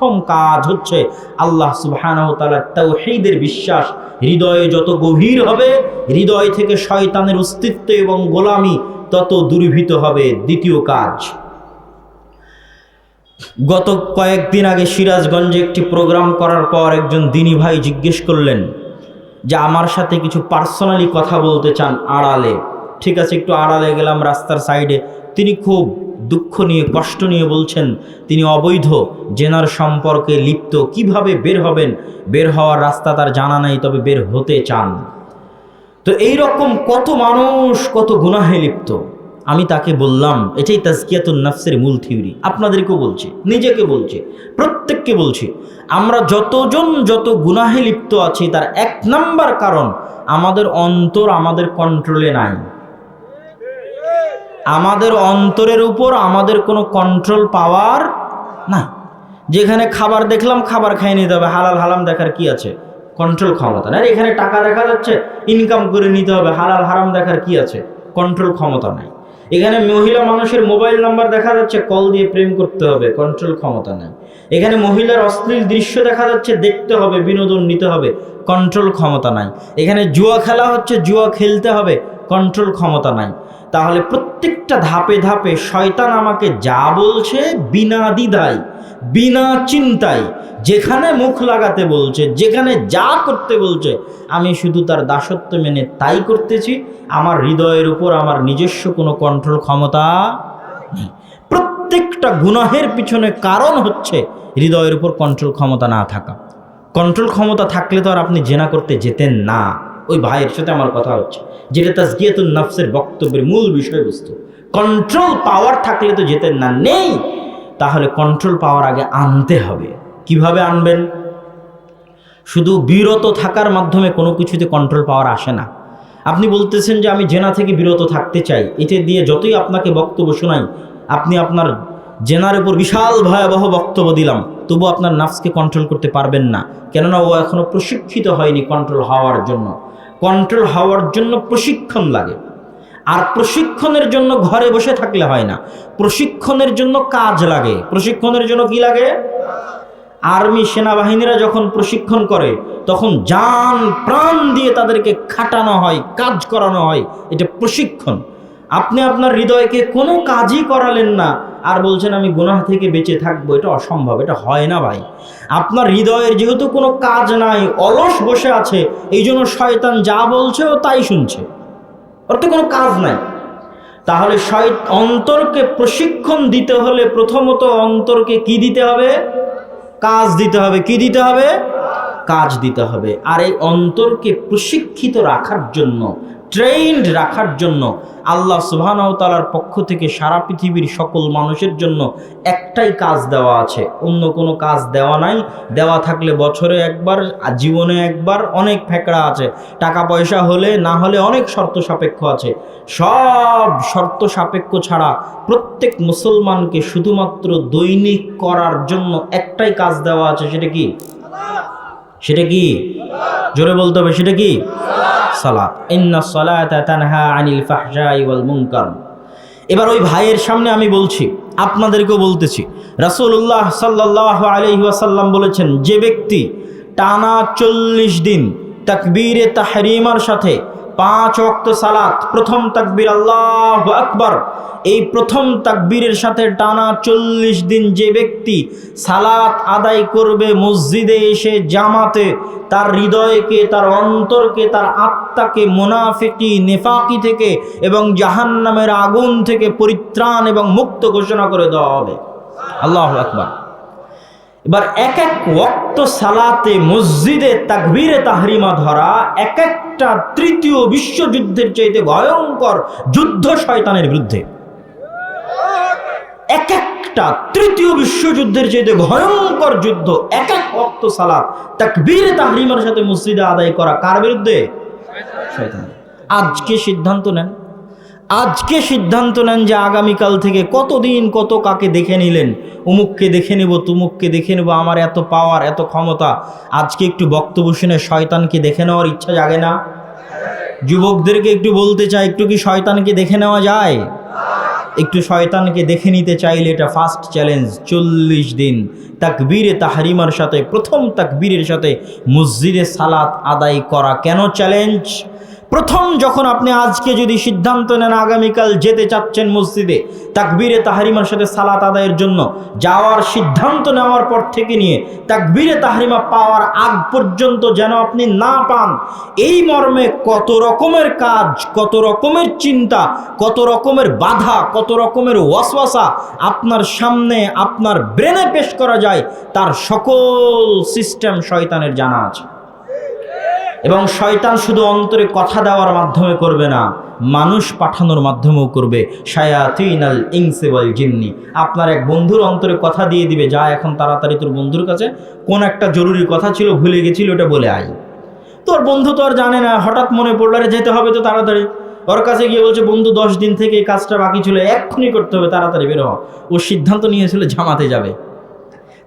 প্রথম কাজ হচ্ছে আল্লাহ সুবহানাহু তাআলার তাওহীদের বিশ্বাস। হৃদয়ে যত গভীর হবে, হৃদয় থেকে শয়তানের অস্তিত্ব এবং গোলামি তত দূরীভূত হবে। দ্বিতীয় কাজ। গত কয়েকদিন আগে সিরাজগঞ্জে একটি প্রোগ্রাম করার পর একজন দিনী ভাই জিজ্ঞেস করলেন যে, আমার সাথে কিছু পার্সোনালি কথা বলতে চান আড়ালে? ঠিক আছে, একটু আড়ালে গেলাম রাস্তার সাইডে। তিনি খুব দুঃখ নিয়ে, কষ্ট নিয়ে বলছেন, তিনি অবৈধ, জেনার সম্পর্কে লিপ্ত, কীভাবে বের হবেন? বের হওয়ার রাস্তা তার জানা নাই, তবে বের হতে চান। তো এই রকম কত মানুষ, কত গুনাহে লিপ্ত। আমি তাকে বললাম, এটাই তাজকিয়াতুন নাফসের মূল থিওরি। আপনাদেরকেও বলছি, নিজেকে বলছি, প্রত্যেককে বলছি, আমরা যতজন যত গুনাহে লিপ্ত আছি, তার এক নাম্বার কারণ, আমাদের অন্তর আমাদের কন্ট্রোলে নাই। আমাদের অন্তরের উপর আমাদের কোনো কন্ট্রোল পাওয়ার না। যেখানে খাবার দেখলাম, খাবার খাই নিতে হবে। হালাল হারাম দেখার কি আছে? কন্ট্রোল ক্ষমতা। না এখানে টাকা দেখা যাচ্ছে ইনকাম করে নিতে হবে। হালাল হারাম দেখার কি আছে? কন্ট্রোল ক্ষমতা নাই। এখানে মহিলা মানুষের মোবাইল নাম্বার দেখা যাচ্ছে কল দিয়ে প্রেম করতে হবে কন্ট্রোল ক্ষমতা নেই। এখানে মহিলার অশ্লীল দৃশ্য দেখা যাচ্ছে, দেখতে হবে, বিনোদন নিতে হবে কন্ট্রোল ক্ষমতা নাই। এখানে জুয়া খেলা হচ্ছে, জুয়া খেলতে হবে কন্ট্রোল ক্ষমতা নাই। তাহলে প্রত্যেকটা ধাপে ধাপে শয়তান আমাকে যা বলছে বিনা দ্বিধায়, বিনা চিন্তায়, যেখানে মুখ লাগাতে বলছে, যেখানে যা করতে বলছে, আমি শুধু তার দাসত্ব মেনে তাই করতেছি, আমার হৃদয়ের উপর আমার নিজস্ব কোনো কন্ট্রোল ক্ষমতা নেই। প্রত্যেকটা গুনাহের পিছনে কারণ হচ্ছে হৃদয়ের উপর কন্ট্রোল ক্ষমতা না থাকা। কন্ট্রোল ক্ষমতা থাকলে তো আর আপনি জেনা করতে যেতেন না। ওই ভাইয়ের সাথে আমার কথা হচ্ছে। যেটা তাজগিয়াতুল নফসের বক্তব্যের মূল বিষয়বস্তু। কন্ট্রোল পাওয়ার থাকলে তো যেতেন না নেই, তাহলে কন্ট্রোল পাওয়ার আগে আনতে হবে। কীভাবে আনবেন? শুধু বিরত থাকার মাধ্যমে কোনো কিছুতে কন্ট্রোল পাওয়ার আসে না। আপনি বলতেছেন যে আমি জেনা থেকে বিরত থাকতে চাই। এটা দিয়ে যতই আপনাকে বক্তব্য শোনাই, আপনি আপনার জেনার উপর বিশাল ভয়াবহ বক্তব্য দিলাম, তবু আপনার নাফসকে কন্ট্রোল করতে পারবেন না। কেননা ও এখনও প্রশিক্ষিত হয়নি কন্ট্রোল হওয়ার জন্য। কন্ট্রোল হওয়ার জন্য প্রশিক্ষণ লাগে। আর প্রশিক্ষণের জন্য ঘরে বসে থাকলে হয় না। প্রশিক্ষণের জন্য কাজ লাগে। প্রশিক্ষণের জন্য কি লাগে? আর্মি সেনাবাহিনীরা যখন প্রশিক্ষণ করে, তখন যান প্রাণ দিয়ে তাদেরকে খাটানো হয়, কাজ করানো হয়। এটা প্রশিক্ষণ। আপনি আপনার হৃদয়কে কোনো কাজই করালেন না। আর বলছেন, আমি গুনাহ থেকে বেঁচে থাকব, এটা অসম্ভব, এটা হয় না ভাই। আপনার হৃদয়ের যেহেতু কোনো কাজ নাই, অলস বসে আছে, এই জন্য শয়তান যা বলছে ও তাই শুনছে। ওর তো কোনো কাজ নাই। তাহলে অন্তরকে প্রশিক্ষণ দিতে হলে প্রথমত অন্তরকে কি দিতে হবে? কাজ দিতে হবে। কি দিতে হবে? কাজ দিতে হবে। আর এই অন্তরকে প্রশিক্ষিত রাখার জন্য ট্রেন্ড রাখার জন্য, আল্লাহ সুবাহানতালার পক্ষ থেকে সারা পৃথিবীর সকল মানুষের জন্য একটাই কাজ দেওয়া আছে। অন্য কোনো কাজ দেওয়া নাই। দেওয়া থাকলে বছরে একবার জীবনে একবার অনেক ফেকড়া আছে। টাকা পয়সা হলে, না হলে অনেক শর্ত সাপেক্ষ আছে। সব শর্ত সাপেক্ষ ছাড়া প্রত্যেক মুসলমানকে শুধুমাত্র দৈনিক করার জন্য একটাই কাজ দেওয়া আছে, সেটা কি? সেটা কি? জোরে বলতে হবে, সেটা কি? সালাত। ইন্না সালাতা তানহা আনিল ফাহশাই ওয়াল মুনকার। এবার ওই ভাইয়ের সামনে আমি বলছি, আপনাদেরকেও বলতেছি, রাসূলুল্লাহ সাল্লাল্লাহু আলাইহি ওয়াসাল্লাম বলেছেন, যে ব্যক্তি টানা চল্লিশ দিন তাকবীরে তাহরিমার সাথে পাঁচ ওয়াক্ত সালাত, প্রথম তাকবীর আল্লাহ আকবর। এই প্রথম তাকবীরের সাথে টানা চল্লিশ দিন যে ব্যক্তি সালাত আদায় করবে মসজিদে এসে জামাতে, তার হৃদয়কে, তার অন্তরকে, তার আত্মাকে মুনাফিকি, নেফাকি থেকে এবং জাহান্নামের আগুন থেকে পরিত্রাণ এবং মুক্ত ঘোষণা করে দেওয়া হবে। আল্লাহ আকবার। এবার এক এক ওক্ত সালাতে মসজিদে তাকবীরে তাহরিমা ধরা, এক এক একটা তৃতীয় বিশ্বযুদ্ধের চাইতে ভয়ঙ্কর যুদ্ধ শয়তানের বিরুদ্ধে। এক একটা তৃতীয় বিশ্বযুদ্ধের চাইতে ভয়ঙ্কর যুদ্ধ, এক এক ভক্ত সালাদ তাক বীর তাহরিমার সাথে মসজিদে আদায় করা কার বিরুদ্ধে? আজকে সিদ্ধান্ত নেন আজকে সিদ্ধান্ত নেন যে আগামীকাল থেকে কতদিন কত কাকে দেখে নিলেন? উমুককে দেখে নেব, তুমুককে দেখে নেব, আমার এত পাওয়ার এত ক্ষমতা। আজকে একটু বক্তব্য শুনে শয়তানকে দেখে নেওয়ার ইচ্ছা জাগে না? যুবকদেরকে একটু বলতে চাই, একটু কি শয়তানকে দেখে নেওয়া যায়? একটু শয়তানকে দেখে নিতে চাইলে এটা ফার্স্ট চ্যালেঞ্জ চল্লিশ দিন। তাকবীরে তাহারিমার সাথে, প্রথম তাকবীরের সাথে মসজিদে সালাত আদায় করা কেন চ্যালেঞ্জ প্রথম যখন আপনি আজকে যদি সিদ্ধান্ত নেন আগামীকাল যেতে চাচ্ছেন মসজিদে, তাকবীরে তাহারিমার সাথে সালাত আদায়ের জন্য, যাওয়ার সিদ্ধান্ত নেওয়ার পর থেকে নিয়ে তাকবীরে তাহারিমা পাওয়ার আগ পর্যন্ত যেন আপনি না পান, এই মর্মে কত রকমের কাজ, কত রকমের চিন্তা, কত রকমের বাধা, কত রকমের ওয়াসওয়াসা আপনার সামনে, আপনার ব্রেনে পেশ করা যায়, তার সকল সিস্টেম শয়তানের জানা আছে। এবং শয়তান শুধু অন্তরে কথা দেওয়ার মাধ্যমে করবে না, মানুষ পাঠানোর মাধ্যমেও করবে। শায়াতিন আল ইনসেবল জিন্নি। আপনার এক বন্ধুর অন্তরে কথা দিয়ে দিবে, যা এখন তাড়াতাড়ি তোর বন্ধুর কাছে। কোন একটা জরুরি কথা ছিল, ভুলে গেছিল, ওটা বলে আয়। তোর বন্ধু তো আর জানে না, হঠাৎ মনে পড়ল, আরে যেতে হবে তো তাড়াতাড়ি। ওর কাছে গিয়ে বলছে, বন্ধু, দশ দিন থেকে এই কাজটা বাকি ছিল, এক্ষুনি করতে হবে, তাড়াতাড়ি বেরো ও সিদ্ধান্ত নিয়েছিল, জামাতে যাবে।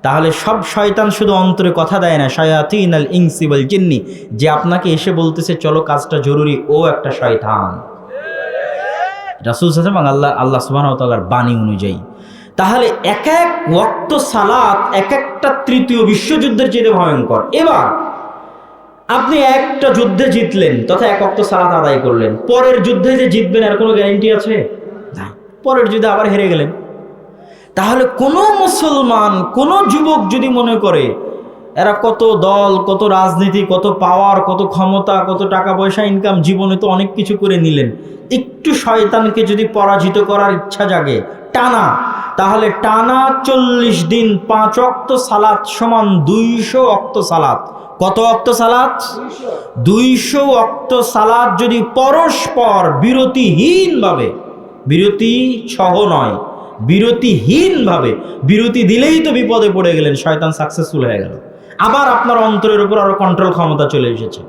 তাহলে সব শয়তান শুধু অন্তরে কথা দেয় না, শয়াতিন আল ইনসিবল জিন্নি। যে আপনাকে এসে বলতেছে, চলো কাজটা জরুরি, ও একটা শয়তান। রাসুল সাহেব আল্লাহ আল্লাহ সুবাহ তাল্লার বাণী অনুযায়ী। তাহলে এক এক ওয়াক্ত সালাত, এক একটা তৃতীয় বিশ্বযুদ্ধের চেয়ে ভয়ঙ্কর। এবার আপনি একটা যুদ্ধে জিতলেন, তথা এক অক্ত সালাত আদায় করলেন। পরের যুদ্ধে যে জিতবেন, আর কোনো গ্যারেন্টি আছে? না পরের যুদ্ধে আবার হেরে গেলেন। তাহলে কোনো মুসলমান, কোনো যুবক যদি মনে করে, এরা কত দল, কত রাজনীতি, কত পাওয়ার কত ক্ষমতা, কত টাকা পয়সা ইনকাম জীবনে তো অনেক কিছু করে নিলেন। একটু শয়তানকে যদি পরাজিত করার ইচ্ছা জাগে, টানা, তাহলে টানা চল্লিশ দিন পাঁচ অক্ত সালাত সমান দুইশো অক্ত সালাত। কত অক্ত সালাত? দুইশো অক্ত সালাত যদি পরস্পর বিরতিহীনভাবে, বিরতি সহ নয় বিরতিহীনভাবে, বিরতি দিলেই তো বিপদে পড়ে গেলেন, শয়তান সাকসেসফুল হয়ে গেল। আবার আপনার অন্তরের উপর আরও কন্ট্রোল ক্ষমতা চলে এসেছে।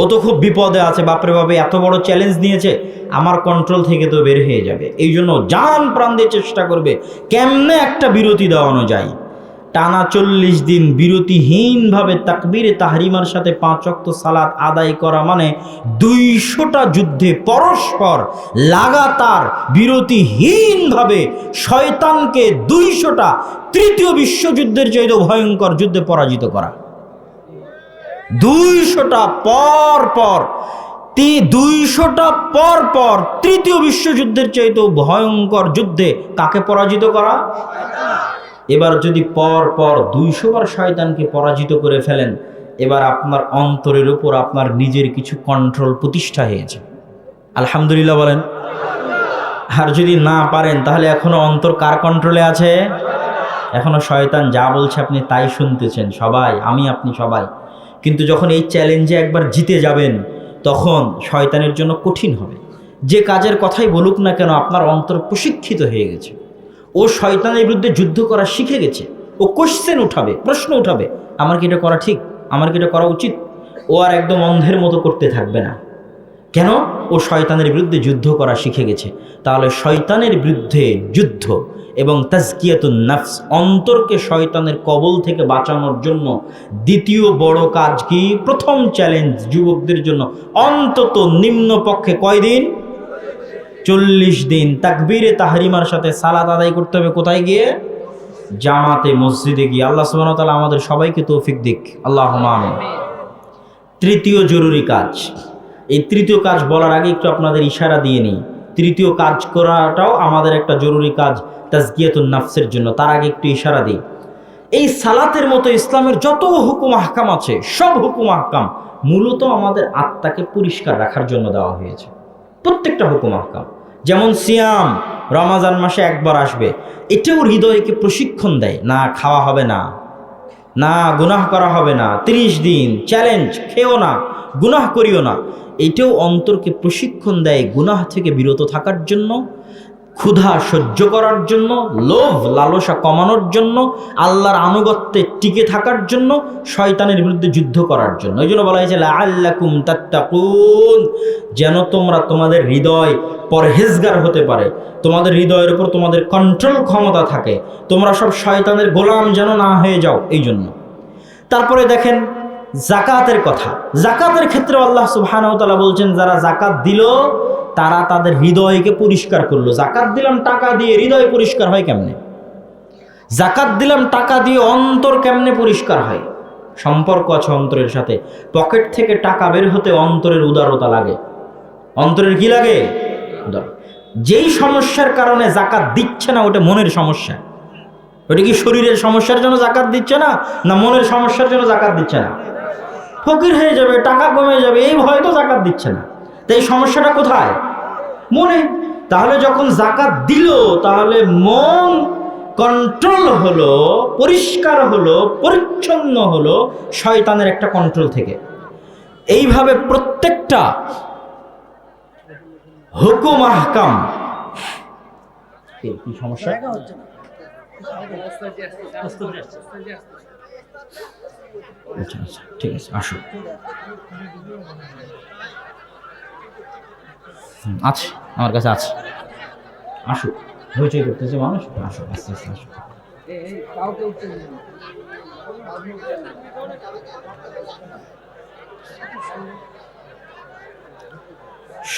ও তো খুব বিপদে আছে, বাপরে বাপে এত বড় চ্যালেঞ্জ নিয়েছে, আমার কন্ট্রোল থেকে তো বের হয়ে যাবে। এই জন্য জান প্রাণ দিয়ে চেষ্টা করবে, কেমনে একটা বিরতি দেওয়ানো যায়। টানা চল্লিশ দিন বিরতিহীনভাবে তাকবীরে তাহরিমার সাথে পাঁচ অক্ত সালাত আদায় করা মানে দুইশোটা যুদ্ধে পরস্পর লাগাতার বিরতিহীনভাবে শয়তানকে দুইশোটা তৃতীয় বিশ্বযুদ্ধের চাইতে ভয়ঙ্কর যুদ্ধে পরাজিত করা। দুইশোটা পর পর দুইশোটা পর পর তৃতীয় বিশ্বযুদ্ধের চাইতেও ভয়ঙ্কর যুদ্ধে কাকে পরাজিত করা? এবার যদি পর পর দুইশো বার শয়তানকে পরাজিত করে ফেলেন, এবার আপনার অন্তরের উপর আপনার নিজের কিছু কন্ট্রোল প্রতিষ্ঠা হয়েছে আলহামদুলিল্লাহ বলেন। আর যদি না পারেন, তাহলে এখনও অন্তর কার কন্ট্রোলে আছে? এখনও শয়তান যা বলছে আপনি তাই শুনতেছেন, সবাই, আমি, আপনি সবাই। কিন্তু যখন এই চ্যালেঞ্জে একবার জিতে যাবেন, তখন শয়তানের জন্য কঠিন হবে। যে কাজের কথাই বলুক না কেন, আপনার অন্তর প্রশিক্ষিত হয়ে গেছে। ও শয়তানের বিরুদ্ধে যুদ্ধ করা শিখে গেছে। ও কোশ্চেন উঠাবে, প্রশ্ন উঠাবে, আমার কি এটা করা ঠিক? আমার কি এটা করা উচিত? ও আর একদম অন্ধের মতো করতে থাকবে না। কেন? ও শয়তানের বিরুদ্ধে যুদ্ধ করা শিখে গেছে। তাহলে শয়তানের বিরুদ্ধে যুদ্ধ এবং তাজকিয়াতুন নাফস, অন্তরকে শয়তানের কবল থেকে বাঁচানোর জন্য দ্বিতীয় বড় কাজ কি? প্রথম চ্যালেঞ্জ যুবকদের জন্য। অন্তত নিম্নপক্ষে কয়দিন? চল্লিশ দিন তাকবীরে তাহরিমার সাথে সালাত আদায় করতে হবে। কোথায় গিয়ে? জামাতে, মসজিদে গিয়ে। আল্লাহ সুবহানাহু তালা আমাদের সবাইকে তৌফিক দিক। আল্লাহ তৃতীয় জরুরি কাজ। এই তৃতীয় কাজ বলার আগে একটু আপনাদের ইশারা দিয়ে নিই। তৃতীয় কাজ করাটাও আমাদের একটা জরুরি কাজ তাজকিয়াতুন নাফসের জন্য। তার আগে একটু ইশারা দিই। এই সালাতের মতো ইসলামের যত হুকুম আহকাম আছে, সব হুকুম আহকাম মূলত আমাদের আত্মাকে পরিষ্কার রাখার জন্য দেওয়া হয়েছে। প্রত্যেকটা হুকুম আহকাম। যেমন সিয়াম রমাজান মাসে একবার আসবে, এটাও হৃদয়কে প্রশিক্ষণ দেয়, না খাওয়া হবে না না গুনাহ করা হবে না, ত্রিশ দিন চ্যালেঞ্জ খেও না, গুনাহ করিও না। এটাও অন্তরকে প্রশিক্ষণ দেয়, গুনাহ থেকে বিরত থাকার জন্য। ক্ষুধা সহ্য করার জন্য, লোভ, লালসা কমানোর জন্য, আল্লাহর আনুগত্যে টিকে থাকার জন্য, শয়তানের বিরুদ্ধে যুদ্ধ করার জন্য। ওই জন্য বলা হয়েছে আল্লাকুম তাত্তাকুন। যেন তোমরা তোমাদের হৃদয় পরহেজগার হতে পারে। তোমাদের হৃদয়ের উপর তোমাদের কন্ট্রোল ক্ষমতা থাকে। তোমরা সব শয়তানের গোলাম যেন না হয়ে যাও, এই জন্য। তারপরে দেখেন, জাকাতের কথা। জাকাতের ক্ষেত্রে আল্লাহ সুবহানাহু ওয়া বলছেন, যারা জাকাত দিল তারা তাদের হৃদয়কে পরিষ্কার করল। জাকাত দিলাম, টাকা দিয়ে হৃদয় পরিষ্কার হয় কেমনে? জাকাত দিলাম, টাকা দিয়ে অন্তর কেমনে পরিষ্কার হয়? সম্পর্ক আছে অন্তরের সাথে। পকেট থেকে টাকা বের হতে অন্তরের উদারতা লাগে। অন্তরের কি লাগে? যেই সমস্যার কারণে জাকাত দিচ্ছে না, ওটা মনের সমস্যা। ওটা কি শরীরের সমস্যার জন্য জাকাত দিচ্ছে না না মনের সমস্যার জন্য জাকাত দিচ্ছে না? ফকির হয়ে যাবে, টাকা কমে যাবে, এই ভয় তো জাকাত দিচ্ছে না। তো এই সমস্যাটা কোথায়? মনে তাহলে যখন জাকাত দিল তাহলে মন কন্ট্রোল হলো পরিষ্কার হলো পরিচ্ছন্ন হলো শয়তানের একটা কন্ট্রোল থেকে। এইভাবে প্রত্যেকটা হুকুম আহকাম। কি সমস্যা? আচ্ছা আচ্ছা ঠিক আছে আসো। হুম, আছে, আমার কাছে আছে। হইচই করতেছে মানুষ, আসো, আস্তে আস্তে, আসো।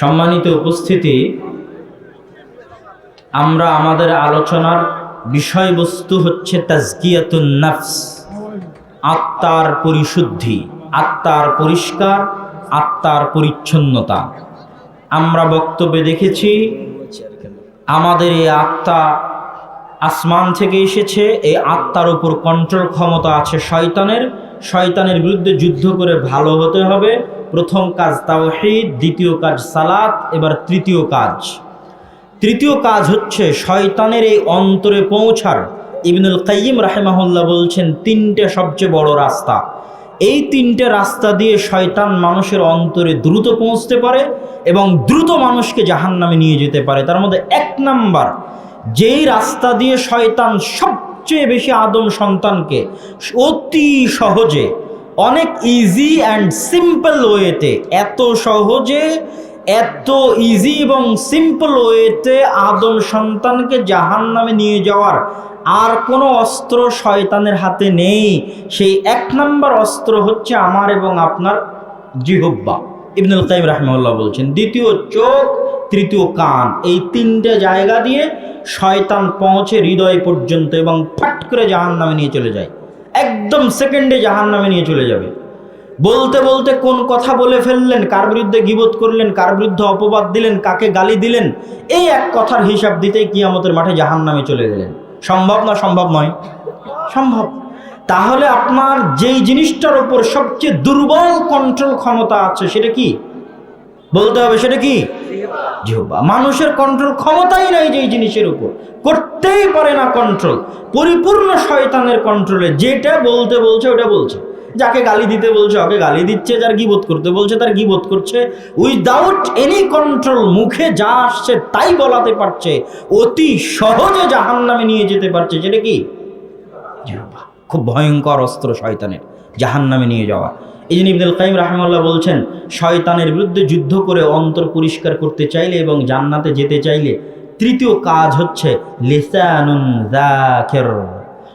সম্মানিত উপস্থিতি, আমরা আমাদের আলোচনার বিষয়বস্তু হচ্ছে তাজকিয়াতুন নাফস, আত্মার পরিশুদ্ধি, আত্মার পরিষ্কার, আত্মার পরিচ্ছন্নতা। আমরা বক্তব্যে দেখেছি, আমাদের এই আত্মা আসমান থেকে এসেছে, এই আত্মার উপর কন্ট্রোল ক্ষমতা আছে শয়তানের। শয়তানের বিরুদ্ধে যুদ্ধ করে ভালো হতে হবে। প্রথম কাজ তাওহীদ, দ্বিতীয় কাজ সালাত, এবার তৃতীয় কাজ। তৃতীয় কাজ হচ্ছে শয়তানের এই অন্তরে পৌঁছার। ইবনুল কাইয়িম রাহেমাহুল্লাহ বলছেন, তিনটে সবচেয়ে বড় রাস্তা। এই তিনটে রাস্তা দিয়ে শয়তান মানুষের অন্তরে দ্রুত পৌঁছতে পারে এবং দ্রুত মানুষকে জাহান নামে নিয়ে যেতে পারে। তার মধ্যে এক নাম্বার, যেই রাস্তা দিয়ে শয়তান সবচেয়ে বেশি আদম সন্তানকে অতি সহজে, অনেক ইজি অ্যান্ড সিম্পল ওয়েতে এত সহজে এত ইজি এবং সিম্পল ওয়েতে আদম সন্তানকে জাহান নামে নিয়ে যাওয়ার আর কোনো অস্ত্র শয়তানের হাতে নেই। সেই এক নম্বর অস্ত্র হচ্ছে আমার এবং আপনার জিহব্বা ইবনুল কাইম রাহমাল্লাহ বলছেন, দ্বিতীয় চোখ, তৃতীয় কান, এই তিনটে জায়গা দিয়ে শয়তান পৌঁছে হৃদয় পর্যন্ত এবং ফাট করে জাহান নামে নিয়ে চলে যায়। একদম সেকেন্ডে জাহান নামে নিয়ে চলে যাবে। বলতে বলতে কোন কথা বলে ফেললেন? কার বিরুদ্ধে গিবোধ করলেন? কার বিরুদ্ধে অপবাদ দিলেন? কাকে গালি দিলেন? এই এক কথার হিসাব দিতেই কিয়ামতের মাঠে জাহান নামে চলে গেলেন। সম্ভব না সম্ভব নয়? সম্ভব। তাহলে আপনার যেই জিনিসটার উপর সবচেয়ে দুর্বল কন্ট্রোল ক্ষমতা আছে, সেটা কি? বলতে হবে সেটা কি? জিহ্বা। মানুষের কন্ট্রোল ক্ষমতাই নাই যেই জিনিসের উপর। করতেই পারে না কন্ট্রোল পরিপূর্ণ শয়তানের কন্ট্রোলে যেটা বলতে বলছে, ওটা বলছে। যাকে গালি দিতে বলছে, ওকে গালি দিচ্ছে, যার গিবোধ করতে বলছে, তার গিবোধ করছে। উইদাউট এনি কন্ট্রোল মুখে যা আসছে তাই বলাতে পারছে। অতি সহজে জাহান্নামে নিয়ে যেতে পারছে। যেটা কি? খুব ভয়ঙ্কর অস্ত্র শয়তানের, জাহান্নামে নিয়ে যাওয়া। এই জন্য ইবনুল কাইম রাহমাল্লাহ বলছেন, শয়তানের বিরুদ্ধে যুদ্ধ করে অন্তর পরিষ্কার করতে চাইলে এবং জান্নাতে যেতে চাইলে তৃতীয় কাজ হচ্ছে, লিসানুন জাকির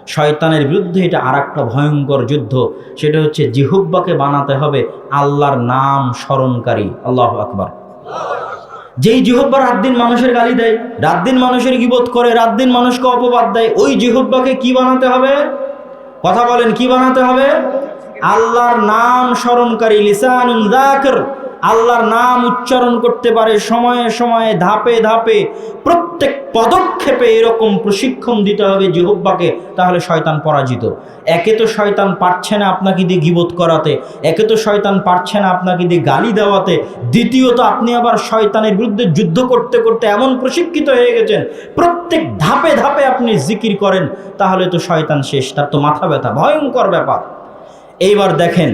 শয়তানের বিরুদ্ধে এটা আর একটা ভয়ঙ্কর যুদ্ধ। সেটা হচ্ছে জিহুব্বাকে বানাতে হবে আল্লাহর নাম স্মরণকারী। আল্লাহ আকবার। যেই জিহব্বা রাত দিন মানুষের গালি দেয়, রাত দিন মানুষের গিবোধ করে, রাত দিন মানুষকে অপবাদ দেয়, ওই জিহব্বাকে কি বানাতে হবে? কথা বলেন, কি বানাতে হবে? আল্লাহর নাম স্মরণকারী, লিসানুন জাকির আল্লাহর নাম উচ্চারণ করতে পারে সময়ে সময়ে, ধাপে ধাপে। প্রত্যেক পদক্ষেপে এরকম প্রশিক্ষণ দিতে হবে জিহব্বাকে, তাহলে শয়তান পরাজিত। একে তো শয়তান পারছে না আপনাকে দিয়ে গিবোধ করাতে, একে তো শয়তান পারছে না আপনাকে দিয়ে গালি দেওয়াতে। দ্বিতীয়ত, আপনি আবার শয়তানের বিরুদ্ধে যুদ্ধ করতে করতে এমন প্রশিক্ষিত হয়ে গেছেন, প্রত্যেক ধাপে ধাপে আপনি জিকির করেন, তাহলে তো শয়তান শেষ, তার তো মাথা ব্যথা, ভয়ঙ্কর ব্যাপার। এইবার দেখেন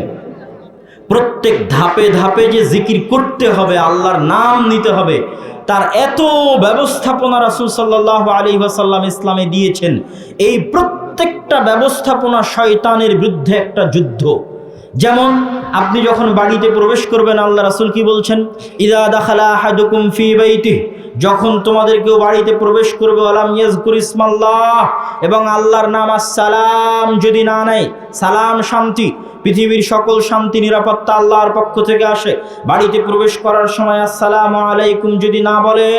প্রত্যেক ধাপে ধাপে যে জিকির করতে হবে, আল্লাহর নাম নিতে হবে, তার এত ব্যবস্থাপনা রাসুল সাল্লাহ আলী ওয়াসাল্লাম ইসলামে দিয়েছেন। এই প্রত্যেকটা ব্যবস্থাপনা শয়তানের বিরুদ্ধে একটা যুদ্ধ। যেমন, আপনি যখন বাড়িতে প্রবেশ করবেন, আল্লাহ রাসুল কি বলছেন? ইদা দাখালা হাদুকুম ফি বাইতি যখন তোমাদের কেউ বাড়িতে প্রবেশ করবে আলাম ইয়াজকুর ইসমাল্লাহ এবং আল্লাহর নাম সালাম যদি না নেয়, সালাম শান্তি পৃথিবীর সকল শান্তি, নিরাপত্তা আল্লাহর পক্ষ থেকে আসে। বাড়িতে প্রবেশ করার সময় আসসালাম আলাইকুম যদি না বলে,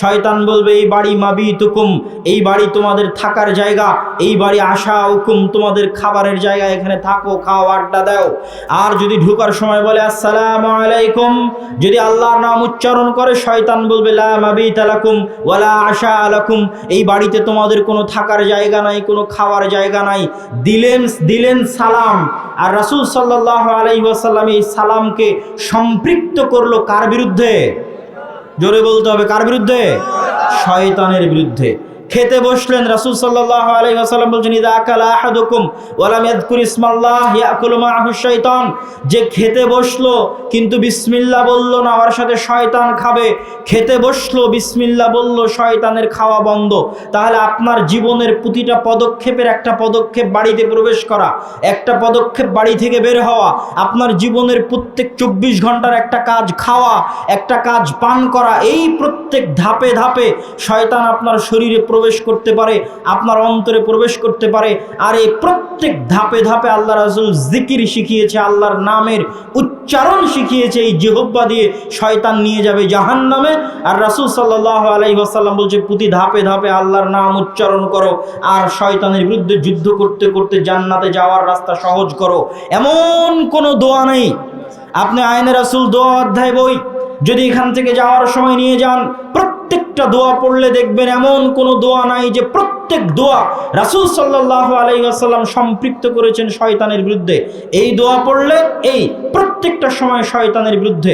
শয়তান বলবে, এই বাড়ি মাবি তুকুম এই বাড়ি তোমাদের থাকার জায়গা, এই বাড়ি আসা হুকুম তোমাদের খাবারের জায়গা, এখানে থাকো, খাও, আড্ডা দাও। আর যদি ঢুকার সময় বলে, আসসালামু আলাইকুম, যদি আল্লাহর নাম উচ্চারণ করে, শয়তান বলবে, লা মাবি তালাকুম ওয়ালা আশা আলাকুম এই বাড়িতে তোমাদের কোনো থাকার জায়গা নাই, কোনো খাওয়ার জায়গা নাই। দিলেন দিলেন সালাম। আর রাসূল সাল্লাহ আলাইহি ওয়াসাল্লাম এই সালামকে সম্পৃক্ত করল কার বিরুদ্ধে? জোরে বলতে হবে, কার বিরুদ্ধে? শয়তানের বিরুদ্ধে। খেতে বসলেন রাসূল সাল্লাল্লাহু আলাইহি ওয়াসাল্লাম বলছেন, ইদা আকালা আহাদুকুম ওয়া লাম ইয়াযকুর ইসমাল্লাহ ইয়াকুলু মাআহু শাইতান যে খেতে বসল, কিন্তু বিসমিল্লাহ বলল না ওর সাথে শয়তান খাবে। খেতে বসল, বিসমিল্লাহ বলল, শয়তানের খাওয়া বন্ধ। তাহলে আপনার জীবনের প্রতিটা পদক্ষেপের একটা পদক্ষেপ বাড়িতে প্রবেশ করা, একটা পদক্ষেপ বাড়ি থেকে বের হওয়া, আপনার জীবনের প্রত্যেক চব্বিশ ঘণ্টার একটা কাজ খাওয়া, একটা কাজ পান করা, এই প্রত্যেক ধাপে ধাপে শয়তান আপনার শরীরে প্রবেশ করতে পারে, আপনার অন্তরে প্রবেশ করতে পারে, আর এই প্রত্যেক ধাপে ধাপে আল্লাহ রাসূল জিকির শিখিয়েছে, আল্লাহর নামের উচ্চারণ শিখিয়েছে, এই জেহব্বা দিয়ে শয়তান নিয়ে যাবে জাহান নামে আর রাসূল সাল্লাহ আলাইহি ওয়াসাল্লাম বলছে, প্রতি ধাপে ধাপে আল্লাহর নাম উচ্চারণ করো, আর শয়তানের বিরুদ্ধে যুদ্ধ করতে করতে জান্নাতে যাওয়ার রাস্তা সহজ করো। এমন কোনো দোয়া নেই। আপনি আইনে রাসূল দোয়া অধ্যায় বই যদি এখান থেকে যাওয়ার সময় নিয়ে যান প্রত্যেকটা দোয়া পড়লে দেখবেন এমন কোনো দোয়া নাই যে প্রত্যেক দোয়া রাসুল সাল্লাহ আলাইসাল্লাম সম্পৃক্ত করেছেন শয়তানের বিরুদ্ধে। এই দোয়া পড়লে এই প্রত্যেকটা সময় শয়তানের বিরুদ্ধে।